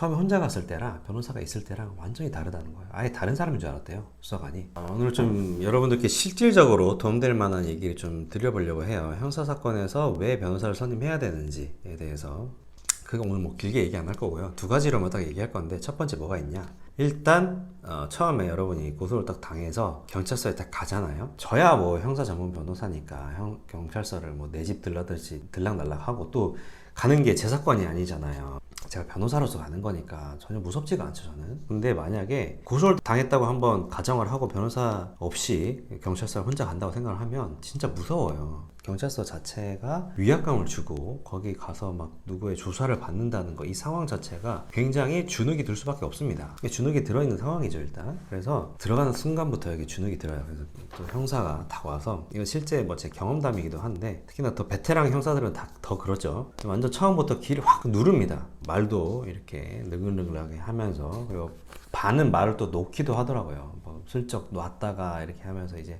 처음에 혼자 갔을 때랑 변호사가 있을 때랑 완전히 다르다는 거예요. 아예 다른 사람인 줄 알았대요. 수사관이. 어, 오늘 좀 여러분들께 실질적으로 도움될 만한 얘기를 좀 드려보려고 해요. 형사 사건에서 왜 변호사를 선임해야 되는지에 대해서. 그거 오늘 뭐 길게 얘기 안 할 거고요. 두 가지로만 딱 얘기할 건데 첫 번째 뭐가 있냐? 일단 어, 처음에 여러분이 고소를 딱 당해서 경찰서에 딱 가잖아요. 저야 뭐 형사 전문 변호사니까 형, 경찰서를 뭐 내 집 들러듯이 들락날락 하고 또 가는 게 제 사건이 아니잖아요. 제가 변호사로서 가는 거니까 전혀 무섭지가 않죠 저는. 근데 만약에 고소를 당했다고 한번 가정을 하고 변호사 없이 경찰서를 혼자 간다고 생각을 하면 진짜 무서워요. 경찰서 자체가 위압감을 주고 거기 가서 막 누구의 조사를 받는다는 거 이 상황 자체가 굉장히 주눅이 들 수밖에 없습니다. 주눅이 들어있는 상황이죠 일단. 그래서 들어가는 순간부터 여기 주눅이 들어요. 그래서 또 형사가 다 와서 이건 실제 뭐 제 경험담이기도 한데 특히나 더 베테랑 형사들은 다 더 그렇죠. 완전 처음부터 길을 확 누릅니다. 말도 이렇게 느글느글하게 하면서 그리고 반은 말을 또 놓기도 하더라고요. 뭐 슬쩍 놨다가 이렇게 하면서 이제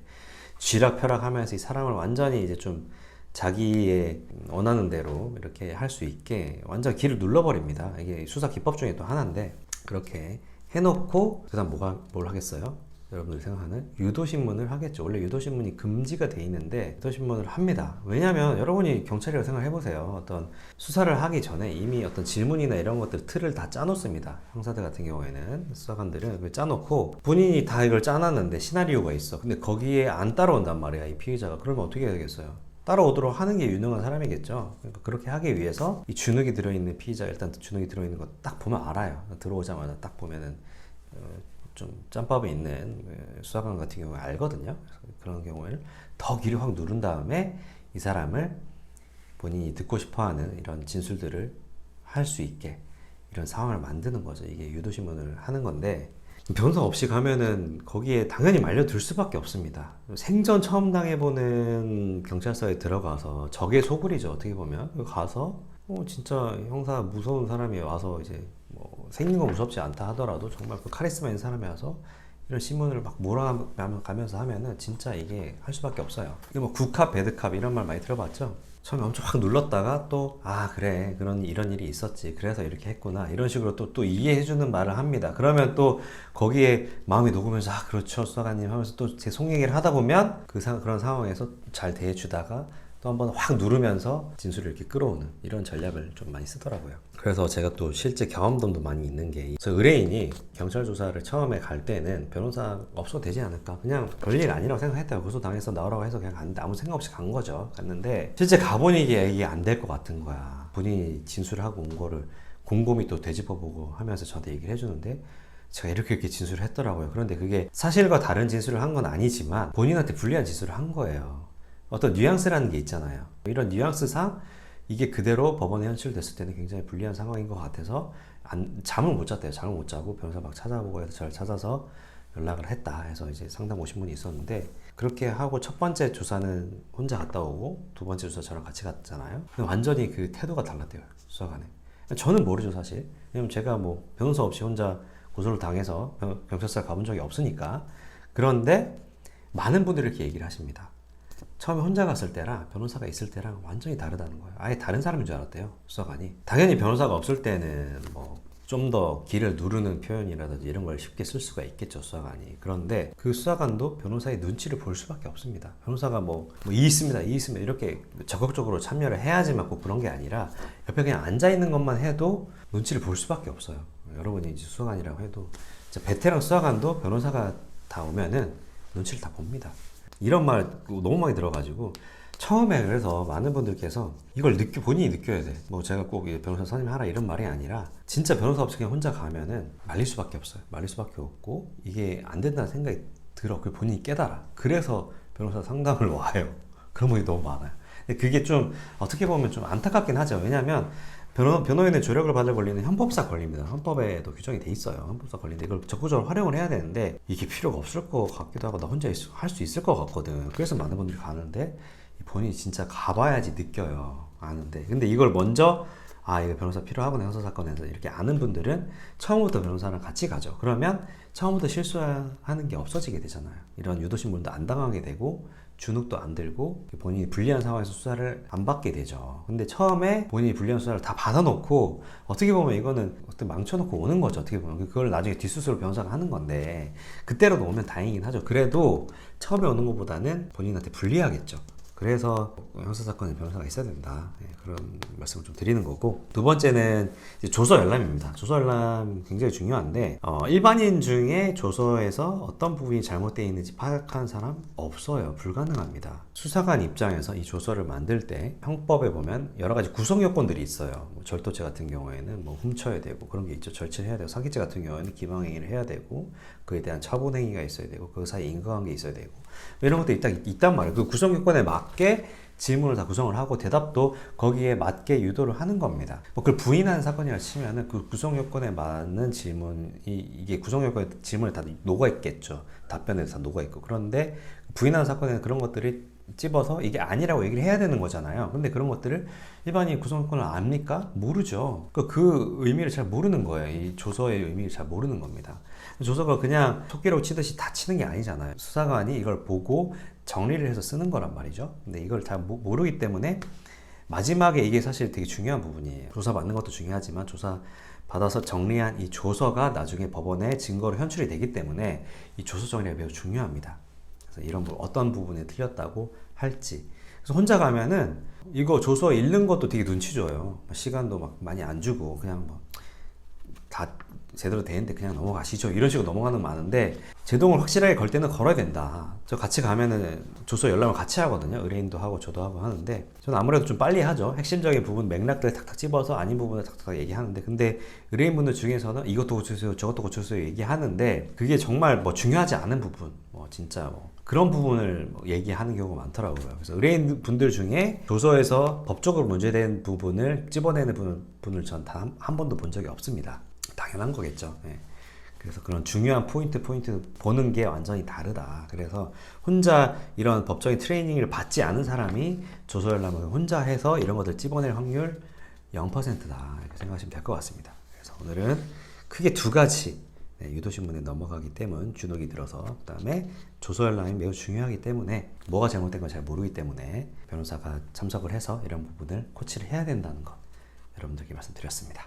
쥐락펴락하면서 이 사람을 완전히 이제 좀 자기의 원하는 대로 이렇게 할 수 있게 완전 길을 눌러버립니다. 이게 수사 기법 중에 또 하나인데 그렇게 해놓고 그다음 뭐가 뭘 하겠어요? 여러분들이 생각하는 유도신문을 하겠죠. 원래 유도신문이 금지가 돼 있는데 유도신문을 합니다. 왜냐하면 여러분이 경찰이라고 생각해 보세요. 어떤 수사를 하기 전에 이미 어떤 질문이나 이런 것들 틀을 다 짜놓습니다. 형사들 같은 경우에는 수사관들은 그걸 짜놓고 본인이 다 이걸 짜놨는데 시나리오가 있어. 근데 거기에 안 따라온단 말이야 이 피의자가. 그러면 어떻게 해야 되겠어요? 따라오도록 하는 게 유능한 사람이겠죠. 그러니까 그렇게 하기 위해서 이 주눅이 들어있는 피의자 일단 주눅이 들어있는 거 딱 보면 알아요. 들어오자마자 딱 보면은 어, 좀 짬밥이 있는 그 수사관 같은 경우에 알거든요. 그런 경우에는 더 귀를 확 누른 다음에 이 사람을 본인이 듣고 싶어하는 이런 진술들을 할 수 있게 이런 상황을 만드는 거죠. 이게 유도신문을 하는 건데 변호사 없이 가면은 거기에 당연히 말려들 수밖에 없습니다. 생전 처음 당해보는 경찰서에 들어가서 적의 소굴이죠. 어떻게 보면 가서 어, 진짜 형사 무서운 사람이 와서 이제 뭐 생긴 건 무섭지 않다 하더라도 정말 그 카리스마 있는 사람이 와서 이런 신문을 막 몰아가면서 하면은 진짜 이게 할 수밖에 없어요. 이게 뭐 국캅, 배드캅 이런 말 많이 들어봤죠? 처음에 엄청 확 눌렀다가 또, 아, 그래. 그런, 이런 일이 있었지. 그래서 이렇게 했구나. 이런 식으로 또, 또 이해해주는 말을 합니다. 그러면 또 거기에 마음이 녹으면서, 아, 그렇죠. 수사관님 하면서 또 제 속 얘기를 하다 보면 그 상, 그런 상황에서 잘 대해주다가 또 한번 확 누르면서 진술을 이렇게 끌어오는 이런 전략을 좀 많이 쓰더라고요. 그래서 제가 또 실제 경험담도 많이 있는 게, 저 의뢰인이 경찰 조사를 처음에 갈 때는 변호사 없어도 되지 않을까? 그냥 별일 아니라고 생각했대요. 고소 당해서 나오라고 해서 그냥 갔는데 아무 생각 없이 간 거죠. 갔는데 실제 가보니 이게, 안 될 것 같은 거야. 본인이 진술을 하고 온 거를 곰곰이 또 되짚어보고 하면서 저한테 얘기를 해주는데 제가 이렇게 이렇게 진술을 했더라고요. 그런데 그게 사실과 다른 진술을 한 건 아니지만 본인한테 불리한 진술을 한 거예요. 어떤 뉘앙스라는 게 있잖아요. 이런 뉘앙스상 이게 그대로 법원에 현실됐을 때는 굉장히 불리한 상황인 것 같아서 안, 잠을 못 잤대요. 잠을 못 자고 변호사 막 찾아보고 해서 저를 찾아서 연락을 했다 해서 이제 상담 오신 분이 있었는데 그렇게 하고 첫 번째 조사는 혼자 갔다 오고 두 번째 조사 저랑 같이 갔잖아요. 완전히 그 태도가 달랐대요. 수사관에. 저는 모르죠 사실. 왜냐면 제가 뭐 변호사 없이 혼자 고소를 당해서 병- 경찰서 가본 적이 없으니까. 그런데 많은 분들이 이렇게 얘기를 하십니다. 처음에 혼자 갔을 때랑 변호사가 있을 때랑 완전히 다르다는 거예요. 아예 다른 사람인 줄 알았대요. 수사관이. 당연히 변호사가 없을 때는 뭐 좀 더 길을 누르는 표현이라든지 이런 걸 쉽게 쓸 수가 있겠죠, 수사관이. 그런데 그 수사관도 변호사의 눈치를 볼 수밖에 없습니다. 변호사가 뭐, 뭐, 이 있습니다, 이 있습니다. 이렇게 적극적으로 참여를 해야지만 꼭 그런 게 아니라 옆에 그냥 앉아있는 것만 해도 눈치를 볼 수밖에 없어요. 여러분이 이제 수사관이라고 해도. 베테랑 수사관도 변호사가 다 오면은 눈치를 다 봅니다. 이런 말 너무 많이 들어가지고 처음에 그래서 많은 분들께서 이걸 느껴 본인이 느껴야 돼. 뭐 제가 꼭이 변호사 선임 하라 이런 말이 아니라 진짜 변호사 없이 그냥 혼자 가면은 말릴 수밖에 없어요. 말릴 수밖에 없고 이게 안 된다는 생각이 들어. 그 본인이 깨달아. 그래서 변호사 상담을 와요. 그런 분이 너무 많아요. 근데 그게 좀 어떻게 보면 좀 안타깝긴 하죠. 왜냐하면 변호, 변호인의 조력을 받을 권리는 헌법상 권리입니다. 헌법에도 규정이 돼 있어요. 헌법상 권리인데 이걸 적극적으로 활용을 해야 되는데 이게 필요가 없을 것 같기도 하고 나 혼자 할 수 있을 것 같거든. 그래서 많은 분들이 가는데 본인이 진짜 가봐야지 느껴요. 아는데. 근데 이걸 먼저 아 이거 변호사 필요하구나 형사 사건에서 이렇게 아는 분들은 처음부터 변호사랑 같이 가죠. 그러면 처음부터 실수하는 게 없어지게 되잖아요. 이런 유도신문도 안 당하게 되고 주눅도 안 들고 본인이 불리한 상황에서 수사를 안 받게 되죠. 근데 처음에 본인이 불리한 수사를 다 받아놓고 어떻게 보면 이거는 어떻게 망쳐놓고 오는 거죠. 어떻게 보면 그걸 나중에 뒷수술로 변호사가 하는 건데 그때라도 오면 다행이긴 하죠. 그래도 처음에 오는 것보다는 본인한테 불리하겠죠. 그래서 형사사건에 변호사가 있어야 된다. 예, 그런 말씀을 좀 드리는 거고. 두 번째는 조서 열람입니다. 조서 열람 굉장히 중요한데, 어, 일반인 중에 조서에서 어떤 부분이 잘못되어 있는지 파악하는 사람 없어요. 불가능합니다. 수사관 입장에서 이 조서를 만들 때 형법에 보면 여러 가지 구성 요건들이 있어요. 뭐 절도죄 같은 경우에는 뭐 훔쳐야 되고 그런 게 있죠. 절취해야 되고 사기죄 같은 경우에는 기망행위를 해야 되고 그에 대한 처분행위가 있어야 되고 그 사이에 인과관계 있어야 되고 뭐 이런 것도 있단, 있단 말이에요. 그 구성 요건에 맞게 질문을 다 구성을 하고 대답도 거기에 맞게 유도를 하는 겁니다. 뭐 그걸 부인하는 사건이라 치면은 그 구성 요건에 맞는 질문이 이게 구성 요건에 질문에 다 녹아 있겠죠. 답변에 다 녹아 있고 그런데 부인하는 사건에는 그런 것들이 찝어서 이게 아니라고 얘기를 해야 되는 거잖아요. 근데 그런 것들을 일반인 구성 요건을 압니까? 모르죠. 그, 그 의미를 잘 모르는 거예요. 이 조서의 의미를 잘 모르는 겁니다. 조서가 그냥 토끼로 치듯이 다 치는 게 아니잖아요. 수사관이 이걸 보고 정리를 해서 쓰는 거란 말이죠. 근데 이걸 잘 모- 모르기 때문에 마지막에 이게 사실 되게 중요한 부분이에요. 조사 받는 것도 중요하지만 조사 받아서 정리한 이 조서가 나중에 법원에 증거로 현출이 되기 때문에 이 조서 정리가 매우 중요합니다. 그래서 이런 부 어떤 부분에 틀렸다고 할지. 그래서 혼자 가면은 이거 조서 읽는 것도 되게 눈치 줘요. 시간도 막 많이 안 주고 그냥 뭐다 제대로 되는데 그냥 넘어가시죠. 이런 식으로 넘어가는 거 많은데 제동을 확실하게 걸 때는 걸어야 된다. 저 같이 가면은 조서 열람을 같이 하거든요. 의뢰인도 하고 저도 하고 하는데 저는 아무래도 좀 빨리 하죠. 핵심적인 부분 맥락들을 탁탁 집어서 아닌 부분을 탁탁 얘기하는데 근데 의뢰인분들 중에서는 이것도 고쳐주세요, 저것도 고쳐주세요 얘기하는데 그게 정말 뭐 중요하지 않은 부분, 뭐 진짜 뭐 그런 부분을 뭐 얘기하는 경우가 많더라고요. 그래서 의뢰인 분들 중에 조서에서 법적으로 문제된 부분을 찝어내는 분- 분을 전단한 번도 본 적이 없습니다. 당연한 거겠죠. 예. 그래서 그런 중요한 포인트 포인트 보는 게 완전히 다르다. 그래서 혼자 이런 법적인 트레이닝을 받지 않은 사람이 조서 열람을 혼자 해서 이런 것들 찝어낼 확률 0%다. 이렇게 생각하시면 될 것 같습니다. 그래서 오늘은 크게 두 가지 네, 유도신문에 넘어가기 때문 주눅이 들어서 그다음에 조서 열람이 매우 중요하기 때문에 뭐가 잘못된 걸잘 모르기 때문에 변호사가 참석을 해서 이런 부분을 코치를 해야 된다는 것 여러분들께 말씀드렸습니다.